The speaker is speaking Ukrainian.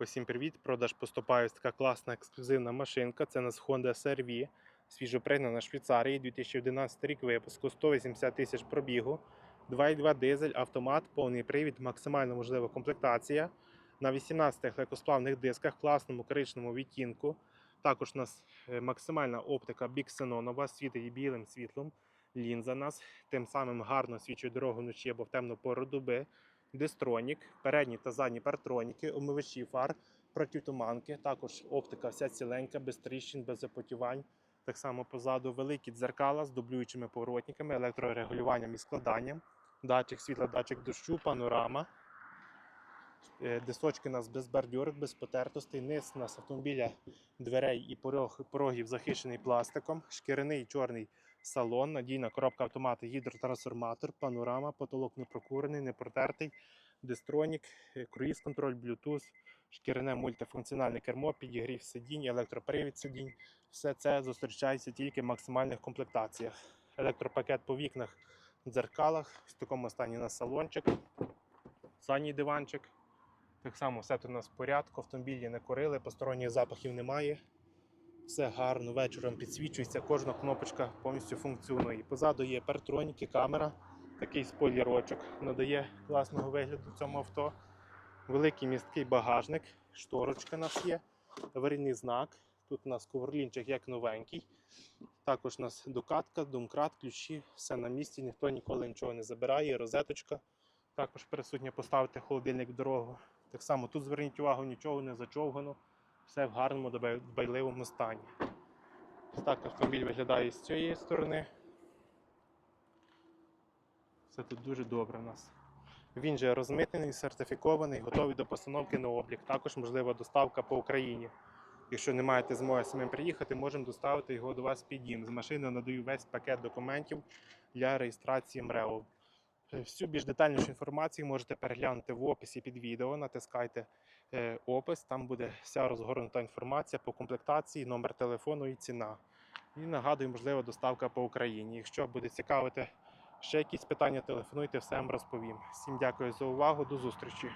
Усім привіт! Продаж поступає така класна ексклюзивна машинка. Це нас Honda SR-V, свіжопригнана Швейцарії, 2011 рік випуску, 180 тисяч пробігу, 2,2 дизель, автомат, повний привід, максимально можлива комплектація. На 18 легкосплавних дисках, класному коричному відтінку. Також у нас е, максимальна оптика біксенонова, світить білим світлом. Лінза нас тим самим гарно свічує дорогу вночі або в темну пору доби. Дистронік, передні та задні партроніки, омивачі фар, протитуманки, також оптика вся ціленька, без тріщин, без запотівань. Так само позаду великі дзеркала з дублюючими поворотниками, електрорегулюванням і складанням, датчик світла, датчик дощу, панорама. Е, Дисочки у нас без бордюрок, без потертостей. Низ у нас автомобіля дверей і порогів захищений пластиком, шкіряний чорний салон, надійна коробка автомата, гідротрансформатор, панорама, потолок не прокурений, не протертий, дистронік, е, круїз-контроль, Bluetooth, шкіряне мультифункціональне кермо, підігрів сидінь, електропривід сидінь. Все це зустрічається тільки в максимальних комплектаціях. Електропакет по вікнах, дзеркалах, в такому стані на салончик, задній диванчик. Так само все тут у нас в порядку, автомобілі не курили, посторонніх запахів немає. Все гарно, вечором підсвічується, кожна кнопочка повністю функціонує. Позаду є партроніки, камера, такий спойлерочок, надає класного вигляду цьому авто. Великий місткий багажник, шторочка у нас є, аварійний знак. Тут у нас коверлінчик як новенький. Також у нас докатка, домкрат, ключі, все на місці, ніхто ніколи нічого не забирає, розеточка. Також присутнє поставити холодильник в дорогу. Так само тут зверніть увагу, нічого не зачовгано все в гарному дбайливому стані. Ось так автомобіль виглядає з цієї сторони. Все тут дуже добре у нас. Він же розмитнений, сертифікований, готовий до постановки на облік. Також можлива доставка по Україні. Якщо не маєте змоги самим приїхати, можемо доставити його до вас під дім. З машини надаю весь пакет документів для реєстрації МРЕО. Всю більш детальнішу інформацію можете переглянути в описі під відео. Натискайте е, опис, там буде вся розгорнута інформація по комплектації, номер телефону і ціна. І нагадую, можливо, доставка по Україні. Якщо буде цікавити ще якісь питання, телефонуйте, все вам розповім. Всім дякую за увагу, до зустрічі.